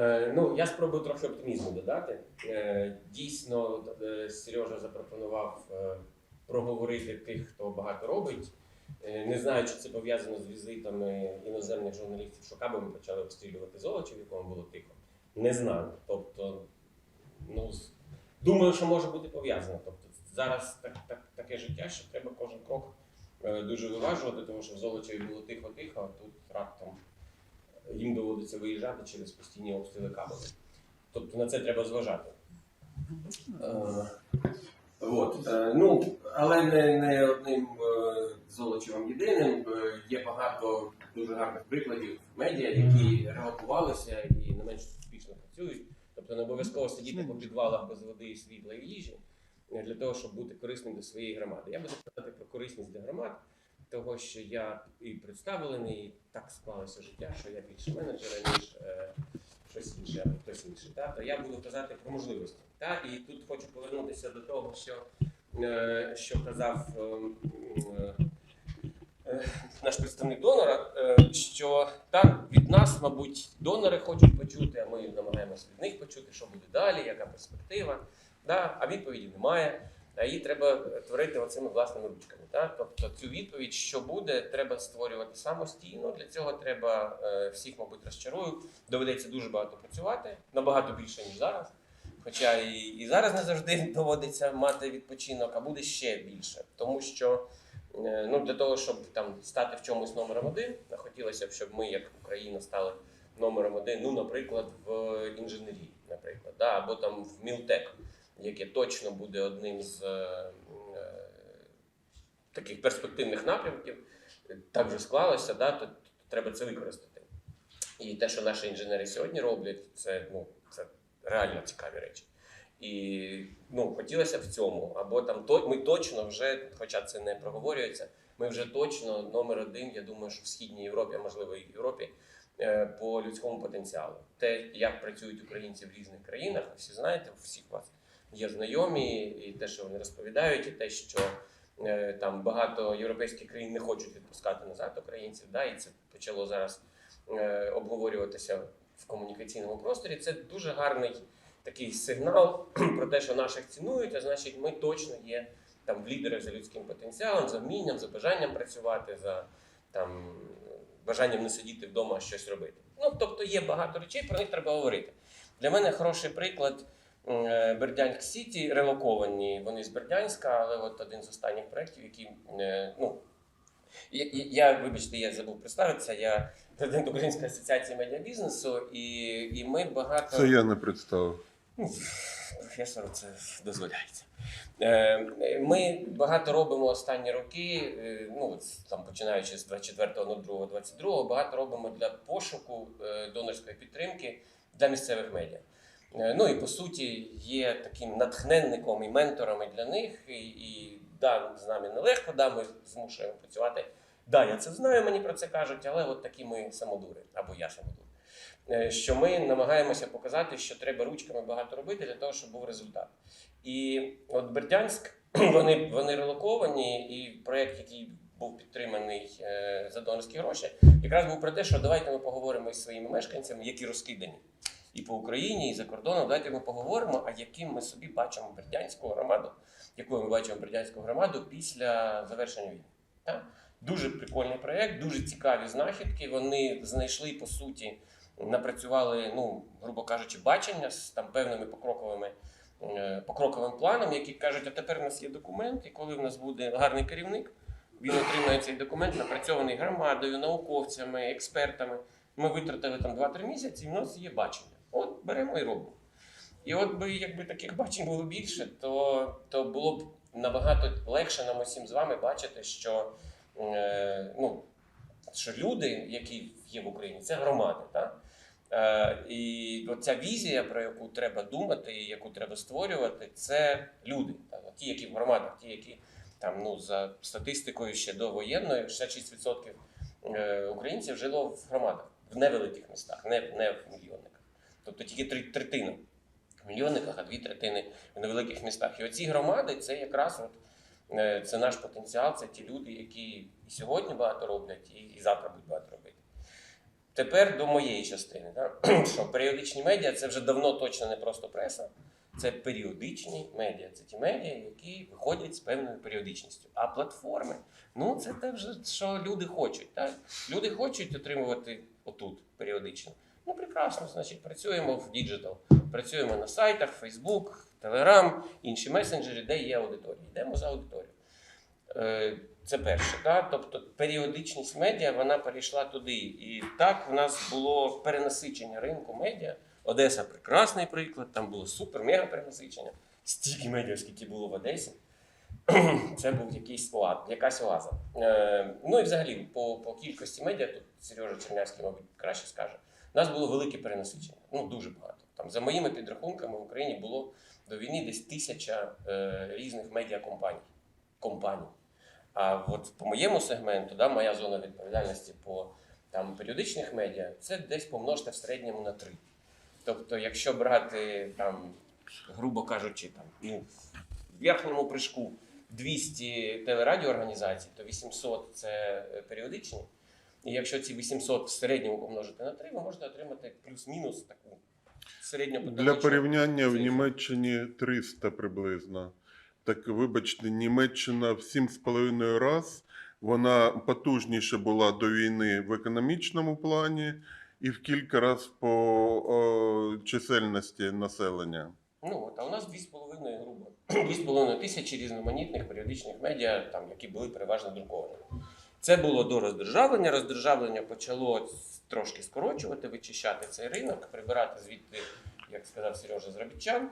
Е, ну, я спробую трохи оптимізму додати. Е, дійсно, е, Сережа запропонував проговорити тих, хто багато робить. Не знаю, чи це пов'язано з візитами іноземних журналістів, що кабами почали обстрілювати золочі, в якому було тихо. Не знаю. Тобто, ну, думаю, що може бути пов'язано. Тобто, зараз так, так, таке життя, що треба кожен крок дуже виважувати, тому що в Золочеві було тихо-тихо, а тут раптом їм доводиться виїжджати через постійні обстріли кабелів. Тобто на це треба зважати. Е, От, е, ну, але не, не одним е, золочевим єдиним. Є багато дуже гарних прикладів медіа, які реагувалися і не менш успішно працюють. Тобто не обов'язково сидіти по підвалах без води, світла і їжі для того, щоб бути корисним для своєї громади. Я буду казати про корисність для громад, того, що я і представлений, і так склалося життя, що я більше менеджер, ніж е, щось інше, хтось інший. Та? То я буду казати про можливості. Та? І тут хочу повернутися до того, що, е, що казав е, е, наш представник донора, е, що так, від нас, мабуть, донори хочуть почути, а ми намагаємося від них почути, що буде далі, яка перспектива. Да? А відповіді немає. А її треба творити оцими власними ручками. Так? Тобто цю відповідь, що буде, треба створювати самостійно. Для цього треба е, всіх, мабуть, розчарую. Доведеться дуже багато працювати, набагато більше, ніж зараз. Хоча і, і зараз не завжди доводиться мати відпочинок, а буде ще більше. Тому що е, ну, для того, щоб там стати в чомусь номером один, хотілося б, щоб ми, як Україна, стали номером один, ну, наприклад, в інженерії, наприклад, да, або там в Мілтек, яке точно буде одним з е, е, таких перспективних напрямків. Так вже склалося, да, то треба це використати. І те, що наші інженери сьогодні роблять, це, ну, це реально цікаві речі. І ну, хотілося б в цьому. Або там то, ми точно вже, хоча це не проговорюється, ми вже точно номер один, я думаю, що в Східній Європі, а можливо і в Європі, е, по людському потенціалу. Те, як працюють українці в різних країнах, всі знаєте, всіх вас є знайомі, і те, що вони розповідають, і те, що е, там багато європейських країн не хочуть відпускати назад українців. Да, і це почало зараз е, обговорюватися в комунікаційному просторі. Це дуже гарний такий сигнал про те, що наших цінують, а значить, ми точно є там в за людським потенціалом, за вмінням, за бажанням працювати, за там бажанням не сидіти вдома, а щось робити. Ну тобто є багато речей, про них треба говорити. Для мене хороший приклад. Е, Бердянськ Сіті релоковані. Вони з Бердянська, але от один з останніх проєктів, який е, ну я, я- вибачте, я забув представитися. Я президент Української асоціації медіабізнесу, і, і ми багато Це я не представив. Ну, професору це дозволяється. Е, Ми багато робимо останні роки, ну там починаючи з 24.02.22, багато робимо для пошуку донорської підтримки для місцевих медіа. Е, Ну і по суті є таким натхненником і менторами для них. І, і да, з нами нелегко, да, ми змушуємо працювати. Да, я це знаю, мені про це кажуть, але от такі ми самодури, або я самодур. Е, Що ми намагаємося показати, що треба ручками багато робити для того, щоб був результат. І от Бердянськ, вони, вони релоковані, і проєкт, який був підтриманий е, за донорські гроші, якраз був про те, що давайте ми поговоримо із своїми мешканцями, які розкидані і по Україні, і за кордоном. Давайте ми поговоримо, а яким ми собі бачимо Бердянську громаду, якою ми бачимо Бердянську громаду після завершення війни. Так? Дуже прикольний проєкт, дуже цікаві знахідки. Вони знайшли по суті, напрацювали, ну грубо кажучи, бачення з там певними покроковими. е, Покроковим планом, які кажуть, а тепер у нас є документ, і коли в нас буде гарний керівник, він отримає цей документ, напрацьований громадою, науковцями, експертами. Ми витратили там 2-3 місяці, і в нас є бачення. От беремо і робимо. І от би якби таких бачень було більше, то, то було б набагато легше нам усім з вами бачити, що, е, ну, що люди, які є в Україні, це громади. Так? Е, і оця візія, про яку треба думати, і яку треба створювати, це люди. Так? Ті, які в громадах, ті, які там, ну, за статистикою ще до воєнної, 66% е, українців жило в громадах, в невеликих містах, не, не в мільйонниках. Тільки третина в мільйонниках, а дві третини в невеликих містах. І оці громади це якраз от, е, це наш потенціал, це ті люди, які і сьогодні багато роблять, і, і завтра будуть багато робити. Тепер до моєї частини. Да? Що періодичні медіа це вже давно точно не просто преса, це періодичні медіа. Це ті медіа, які виходять з певною періодичністю. А платформи ну це те вже, що люди хочуть. Так? Люди хочуть отримувати отут періодично. Ну, прекрасно, значить, працюємо в діджитал, працюємо на сайтах, Facebook, Telegram, інші месенджери, де є аудиторія. Йдемо за аудиторію. Е, Це перше. Да? Тобто періодичність медіа вона перейшла туди. І так в нас було перенасичення ринку медіа. Одеса прекрасний приклад, там було супер-мега перенасичення. Стільки медіа, скільки було в Одесі. Це був якийсь оад, якась оаза. Е, ну і взагалі, по, по кількості медіа, тут Сережа Чернявський, мабуть, краще скаже. У нас було велике перенасичення. Ну, дуже багато. Там, за моїми підрахунками, в Україні було до війни десь тисяча е, різних медіакомпаній. Компаній. А от по моєму сегменту, да, моя зона відповідальності по там, періодичних медіа, це десь помножте в середньому на три. Тобто, якщо брати там, грубо кажучи, там, ну, в верхньому прыжку 200 телерадіоорганізацій, то 800 це е, періодичні. І якщо ці 800 в середньому помножити на 3, ви можете отримати плюс-мінус таку середню Для порівняння в Німеччині 300 приблизно. Так, вибачте, Німеччина в 7,5 раз вона потужніше була до війни в економічному плані і в кілька разів по о, чисельності населення. Ну, от, а у нас 2,5 грубо. 2,5 тисячі різноманітних періодичних медіа, там, які були переважно друковані. Це було до роздержавлення. Роздержавлення почало трошки скорочувати, вичищати цей ринок, прибирати звідти, як сказав Сережа, заробітчан.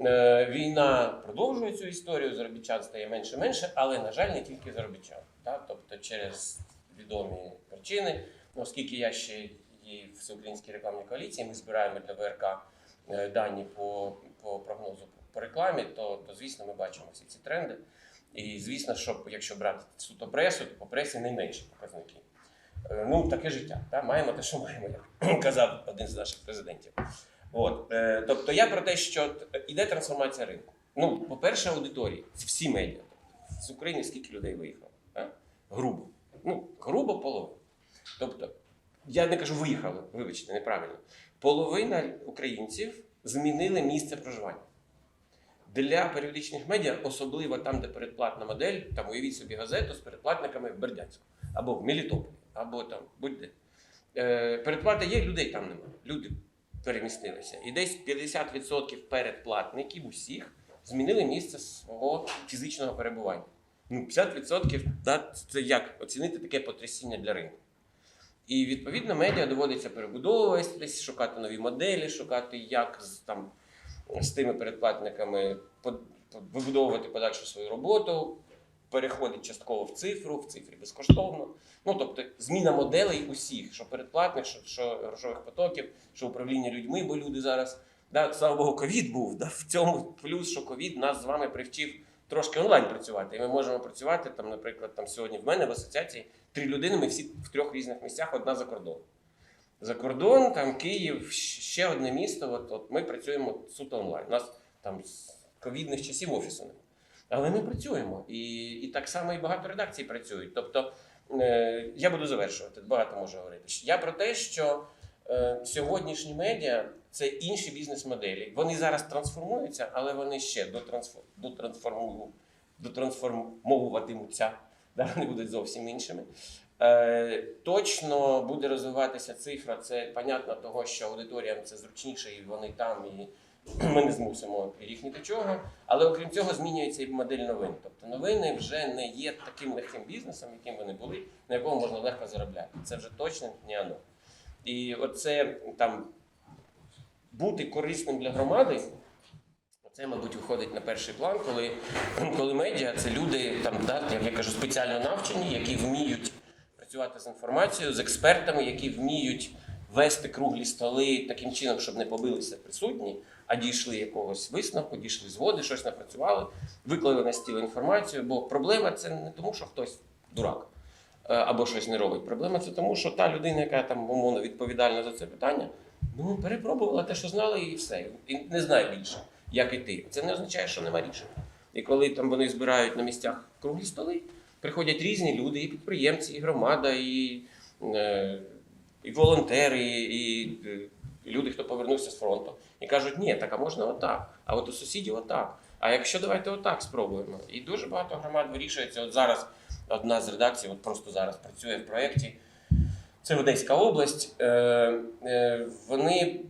Е, Війна продовжує цю історію, заробітчан стає менше менше, але, на жаль, не тільки заробітчан. Так? Тобто через відомі причини, Ну, оскільки я ще є в всеукраїнській рекламній коаліції, ми збираємо для ВРК е, дані по, по прогнозу по рекламі, то, то звісно ми бачимо всі ці тренди. І звісно, що якщо брати суто пресу, то по пресі найменші показники. Е, Ну, таке життя. Та? Маємо те, що маємо, як казав один з наших президентів. От. Е, Тобто я про те, що т- іде трансформація ринку. Ну, по-перше, аудиторії, всі медіа. Тобто, з України скільки людей виїхало? та? Грубо. Ну, грубо половина. Тобто, я не кажу виїхали, вибачте, неправильно. Половина українців змінили місце проживання. Для періодичних медіа, особливо там, де передплатна модель, там уявіть собі газету з передплатниками в Бердянську, або в Мелітополі, або там будь-де. Е, передплата є, людей там немає. Люди перемістилися. І десь 50% передплатників усіх змінили місце свого фізичного перебування. Ну, 50% да, це як оцінити таке потрясіння для ринку. І відповідно медіа доводиться перебудовуватись, шукати нові моделі, шукати, як там, з тими передплатниками вибудовувати подальшу свою роботу, переходить частково в цифру, в цифрі безкоштовно. Ну тобто зміна моделей усіх, що передплатних, що, що грошових потоків, що управління людьми, бо люди зараз. Да, слава Богу, ковід був. Да, в цьому плюс, що ковід нас з вами привчив трошки онлайн працювати. І ми можемо працювати там, наприклад, там сьогодні в мене в асоціації три людини, ми всі в трьох різних місцях, одна за кордон. За кордон, там Київ, ще одне місто. От, от ми працюємо суто онлайн. У нас там з ковідних часів офісу немає. Але ми працюємо. І, і так само і багато редакцій працюють. Тобто, е, я буду завершувати, багато можу говорити. Я про те, що е, сьогоднішні медіа це інші бізнес-моделі. Вони зараз трансформуються, але вони ще дотрансфор- дотрансформу- дотрансформовуватимуться. Да, вони будуть зовсім іншими. Е, точно буде розвиватися цифра. Це понятно того, що аудиторіям це зручніше, і вони там, і ми не змусимо їх ні до чого. Але окрім цього, змінюється і модель новин. Тобто новини вже не є таким легким бізнесом, яким вони були, на якому можна легко заробляти. Це вже точно не оно. І оце там бути корисним для громади. Це, мабуть, виходить на перший план, коли, коли медіа це люди, там, да, як я кажу, спеціально навчені, які вміють працювати з інформацією, з експертами, які вміють вести круглі столи таким чином, щоб не побилися присутні, а дійшли якогось висновку, дійшли згоди, щось напрацювали, виклали на стіл інформацію. Бо проблема це не тому, що хтось дурак е, або щось не робить. Проблема це тому, що та людина, яка там умовно відповідальна за це питання, ну перепробувала те, що знала, і все, і не знає більше, як іти. Це не означає, що нема рішення. І коли там вони збирають на місцях круглі столи, приходять різні люди, і підприємці, і громада, і, е, і волонтери, і е, люди, хто повернувся з фронту, і кажуть, ні, так а можна отак, а от у сусідів отак. А якщо давайте отак спробуємо. І дуже багато громад вирішується. От зараз одна з редакцій, от просто зараз працює в проєкті. Це Одеська область. Е, вони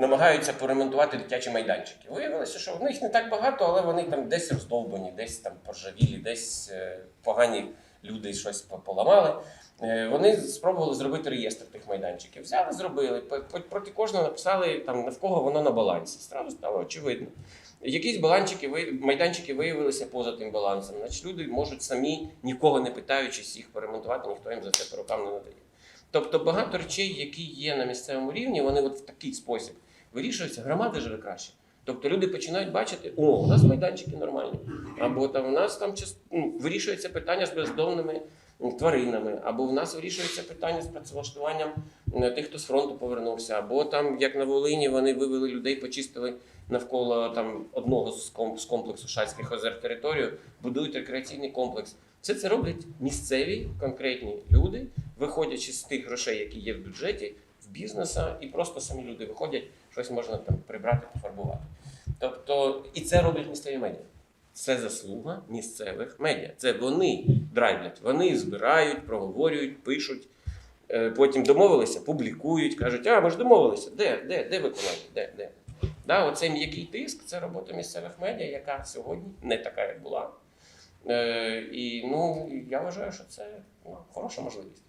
намагаються поремонтувати дитячі майданчики. Виявилося, що в них не так багато, але вони там десь роздовбані, десь там поржавілі, десь е, погані люди щось поламали. Е, Вони спробували зробити реєстр тих майданчиків. Взяли, зробили. Проти кожного написали там в кого воно на балансі. Сразу стало очевидно. Якісь баланчики майданчики виявилися поза тим балансом. Значить, люди можуть самі, нікого не питаючись їх поремонтувати, ніхто їм за це по рукам не надає. Тобто багато речей, які є на місцевому рівні, вони от в такий спосіб вирішуються, громади живе краще. Тобто люди починають бачити, о, у нас майданчики нормальні, або там у нас там ну, вирішується питання з бездомними тваринами, або в нас вирішується питання з працевлаштуванням тих, хто з фронту повернувся, або там, як на Волині, вони вивели людей, почистили навколо там одного з комплексу Шацьких озер територію, будують рекреаційний комплекс. Все це роблять місцеві конкретні люди, виходячи з тих грошей, які є в бюджеті, в бізнеса, і просто самі люди виходять, щось можна там прибрати, пофарбувати. Тобто, і це роблять місцеві медіа. Це заслуга місцевих медіа. Це вони драйвлять, вони збирають, проговорюють, пишуть. Е, Потім домовилися, публікують, кажуть, а ми ж домовилися, де, де, де виконання, де, де. Да, оцей м'який тиск це робота місцевих медіа, яка сьогодні не така, як була. Е, і ну, я вважаю, що це ну, хороша можливість.